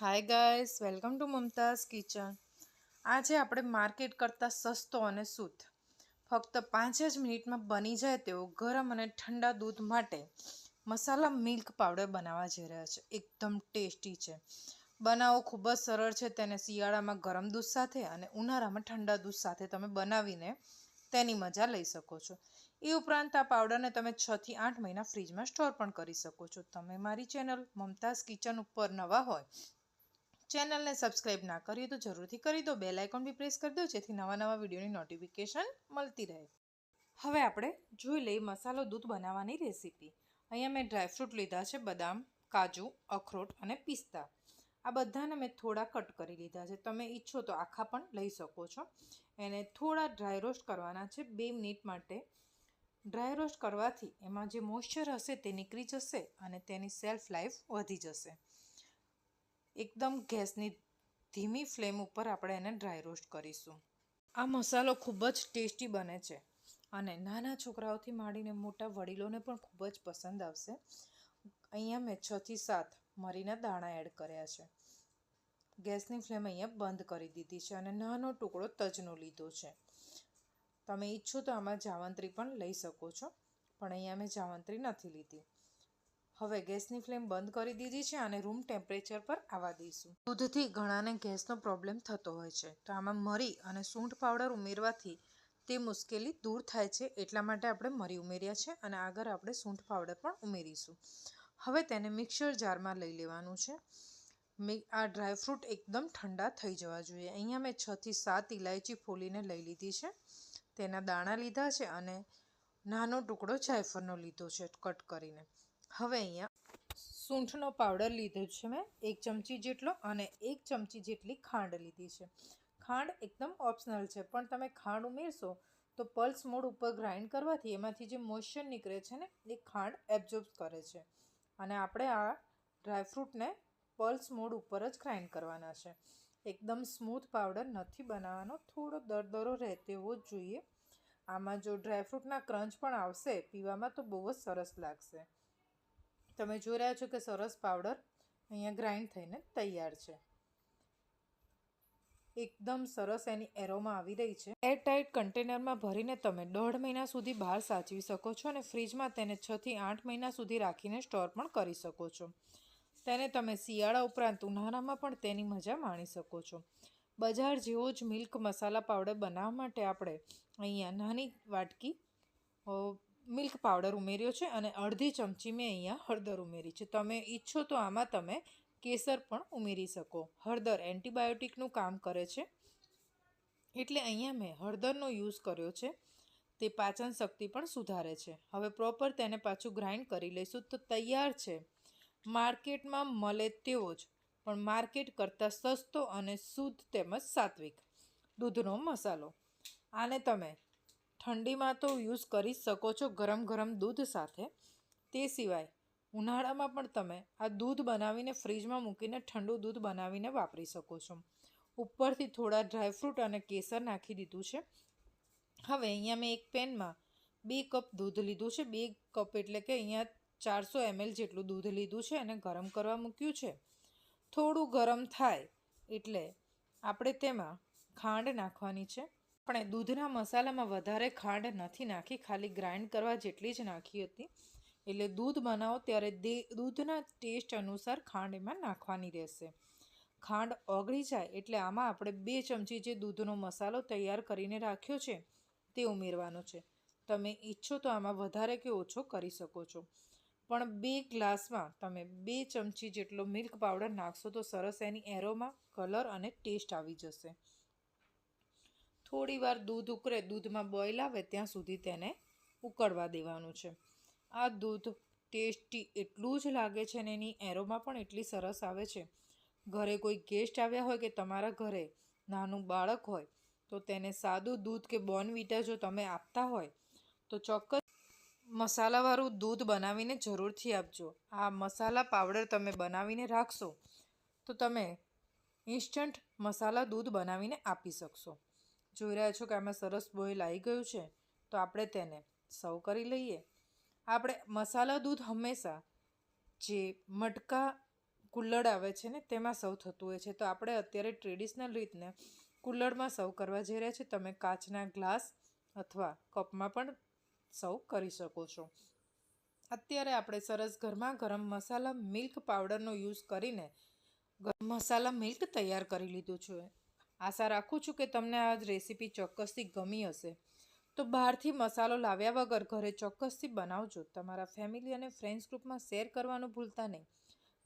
Hi guys welcome to Mumtaz kitchen આજે આપણે market કરતાં સસ્તો અને શુદ્ધ. ફક્ત પાંચ જ મિનિટમાં બની જાય તેવો ગરમ અને ઠંડા દૂધ માટે મસાલા મિલ્ક પાવડર બનાવવા જઈ રહ્યા છે. એકદમ ટેસ્ટી છે. બનાવવો ખૂબ જ સરળ છે, તેને શિયાળામાં ગરમ દૂધ સાથે અને ઉનાળામાં ઠંડા દૂધ સાથે તમે બનાવીને તેની મજા લઈ શકો છો. એ ઉપરાંત આ પાવડરને તમે છથી આઠ મહિના ફ્રીજમાં સ્ટોર પણ કરી શકો છો. તમે મારી ચેનલ મમતાઝ કિચન ઉપર નવા હોય ચેનલને સબસ્ક્રાઇબ ના કરી તો જરૂરથી કરી દો. બેલ આઇકોન બી પ્રેસ કરી દો, જેથી નવા નવા વિડીયોની નોટિફિકેશન મળતી રહે. હવે આપણે જોઈ લઈએ મસાલો દૂધ બનાવવાની રેસીપી અહીંયા મેં ડ્રાયફ્રૂટ લીધા છે, બદામ, કાજુ, અખરોટ અને પિસ્તા. આ બધાને મેં થોડા કટ કરી લીધા છે. તમે ઈચ્છો તો આખા પણ લઈ શકો છો. એને થોડા ડ્રાય રોસ્ટ કરવાના છે, બે મિનિટ માટે. ડ્રાય રોસ્ટ કરવાથી એમાં જે મોઇશ્ચર હશે તે નીકળી જશે અને તેની સેલ્ફ લાઈફ વધી જશે. એકદમ ગેસની ધીમી ફ્લેમ ઉપર આપણે એને ડ્રાય રોસ્ટ કરીશું. આ મસાલો ખૂબ જ ટેસ્ટી બને છે અને નાના છોકરાઓથી માંડીને મોટા વડીલોને પણ ખૂબ જ પસંદ આવશે. અહીંયા મેં છથી સાત મરીના દાણા એડ કર્યા છે. ગેસની ફ્લેમ અહીંયા બંધ કરી દીધી છે અને નાનો ટુકડો તજનો લીધો છે. તમે ઈચ્છો તો આમાં જાવંત્રી પણ લઈ શકો છો, પણ અહીંયા મેં જાવંત્રી નથી લીધી. હવે ગેસની ફ્લેમ બંધ કરી દીધી છે અને રૂમ ટેમ્પરેચર પર આવવા દઈશું. દૂધથી ઘણાને ગેસનો પ્રોબ્લેમ થતો હોય છે, તો આમાં મરી અને સૂંઠ પાવડર ઉમેરવાથી તે મુશ્કેલી દૂર થાય છે, એટલા માટે આપણે મરી ઉમેર્યા છે અને આગળ આપણે સૂંઠ પાવડર પણ ઉમેરીશું. હવે તેને મિક્સર જારમાં લઈ લેવાનું છે. આ ડ્રાયફ્રૂટ એકદમ ઠંડા થઈ જવા જોઈએ. અહીંયા મેં છથી સાત ઇલાયચી ફોલીને લઈ લીધી છે. તેના દાણા લીધા છે અને નાનો ટુકડો જાયફળનો લીધો છે, કટ કરીને. હવે અહીંયા સૂંઠનો પાવડર લીધો છે મેં, એક ચમચી જેટલો અને એક ચમચી જેટલી ખાંડ લીધી છે. ખાંડ એકદમ ઓપ્શનલ છે, પણ તમે ખાંડ ઉમેરશો તો પલ્સ મોડ ઉપર ગ્રાઇન્ડ કરવાથી એમાંથી જે મોઇશ્ચર નીકળે છે ને, એ ખાંડ એબ્ઝોર્બ કરે છે. અને આપણે આ ડ્રાયફ્રૂટને પલ્સ મોડ ઉપર જ ગ્રાઇન્ડ કરવાના છે. એકદમ સ્મૂથ પાવડર નથી બનાવવાનો, થોડો દરદરો રહેતો જ જોઈએ. આમાં જો ડ્રાયફ્રૂટના ક્રંચ પણ આવશે, પીવામાં તો બહુ જ સરસ લાગશે. તમે જોઈ રહ્યા છો કે સરસ પાવડર અહીંયા ગ્રાઇન્ડ થઈને તૈયાર છે. એકદમ સરસ એની એરોમાં આવી રહી છે. એરટાઇટ કન્ટેનરમાં ભરીને તમે દોઢ મહિના સુધી બહાર સાચવી શકો છો અને ફ્રીજમાં તેને છથી આઠ મહિના સુધી રાખીને સ્ટોર પણ કરી શકો છો. તેને તમે શિયાળા ઉપરાંત ઉનાળામાં પણ તેની મજા માણી શકો છો. બજાર જેવો જ મિલ્ક મસાલા પાવડર બનાવવા માટે આપણે અહીંયા નાની વાટકી મિલ્ક પાવડર ઉમેર્યો છે અને અડધી ચમચી મેં અહીંયા હળદર ઉમેરી છે. તમે ઈચ્છો તો આમાં તમે કેસર પણ ઉમેરી શકો. હળદર એન્ટીબાયોટિકનું કામ કરે છે. એટલે અહીંયા મેં હળદરનો યુઝ કર્યો છે. તે પાચન શક્તિ પણ સુધારે છે. હવે પ્રોપર તેને પાછું ગ્રાઇન્ડ કરી લઈશું. તો તૈયાર છે. માર્કેટમાં મળે તેવો જ, પણ માર્કેટ કરતાં સસ્તો અને શુદ્ધ તેમજ સાત્વિક. દૂધનો મસાલો. આને તમે ઠંડીમાં તો યુઝ કરી શકો છો ગરમ ગરમ દૂધ સાથે. તે સિવાય ઉનાળામાં પણ તમે આ દૂધ બનાવીને ફ્રીજમાં મૂકીને ઠંડુ દૂધ બનાવીને વાપરી શકો છો. ઉપરથી થોડા ડ્રાયફ્રૂટ અને કેસર નાખી દીધું છે. હવે અહીંયા મેં એક પેનમાં બે કપ દૂધ લીધું છે. બે કપ એટલે કે અહીંયા ચારસો એમએલ જેટલું દૂધ લીધું છે અને ગરમ કરવા મૂક્યું છે. થોડું ગરમ થાય એટલે આપણે તેમાં ખાંડ નાખવાની છે. આપણે દૂધના મસાલામાં વધારે ખાંડ નથી નાખી, ખાલી ગ્રાઇન્ડ કરવા જેટલી જ નાખી હતી. એટલે દૂધ બનાવો ત્યારે દે, દૂધના ટેસ્ટ અનુસાર ખાંડ એમાં નાખવાની રહેશે. ખાંડ ઓગળી જાય એટલે આમાં આપણે બે ચમચી જે દૂધનો મસાલો તૈયાર કરીને રાખ્યો છે, તે ઉમેરવાનો છે. તમે ઈચ્છો તો આમાં વધારે કે ઓછો કરી શકો છો. પણ બે ગ્લાસમાં તમે બે ચમચી જેટલો મિલ્ક પાવડર નાખશો તો સરસ એની એરોમાં, કલર અને ટેસ્ટ આવી જશે. થોડી વાર દૂધ ઉકળે, દૂધમાં બોઇલ આવે ત્યાં સુધી તેને ઉકળવા દેવાનું છે. આ દૂધ ટેસ્ટી એટલું જ લાગે છે ને એની એરોમાં પણ એટલી સરસ આવે છે. ઘરે કોઈ ગેસ્ટ આવ્યા હોય કે તમારા ઘરે નાનું બાળક હોય, તો તેને સાદું દૂધ કે બોર્નવિટા જો તમે આપતા હોય, તો ચોક્કસ મસાલાવાળું દૂધ બનાવીને જરૂરથી આપજો. આ મસાલા પાવડર તમે બનાવીને રાખશો, તો તમે ઇન્સ્ટન્ટ મસાલા દૂધ બનાવીને આપી શકશો. જોઈ રહ્યા છો કે આમાં સરસ બોઇલ આવી ગયું છે, તો આપણે તેને સર્વ કરી લઈએ. આપણે મસાલા દૂધ હંમેશા જે મટકા કુલ્લડ આવે છે ને, તેમાં સર્વ થતું હોય છે. તો આપણે અત્યારે ટ્રેડિશનલ રીતને કુલ્લડમાં સર્વ કરવા જઈ રહ્યા છીએ. તમે કાચના ગ્લાસ અથવા કપમાં પણ સર્વ કરી શકો છો. અત્યારે આપણે સરસ ઘરમાં ગરમ મસાલા મિલ્ક પાવડરનો યુઝ કરીને મસાલા મિલ્ક તૈયાર કરી લીધું છે. આશા રાખું છું કે તમને આ રેસીપી ચોક્કસથી ગમી હશે. તો બહારથી મસાલો લાવ્યા વગર ઘરે ચોક્કસથી બનાવજો. તમારા ફેમિલી અને ફ્રેન્ડ્સ ગ્રુપમાં શેર કરવાનું ભૂલતા નહીં.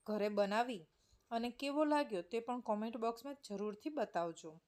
ઘરે બનાવી અને કેવો લાગ્યો તે પણ કોમેન્ટ બોક્સમાં જરૂરથી બતાવજો.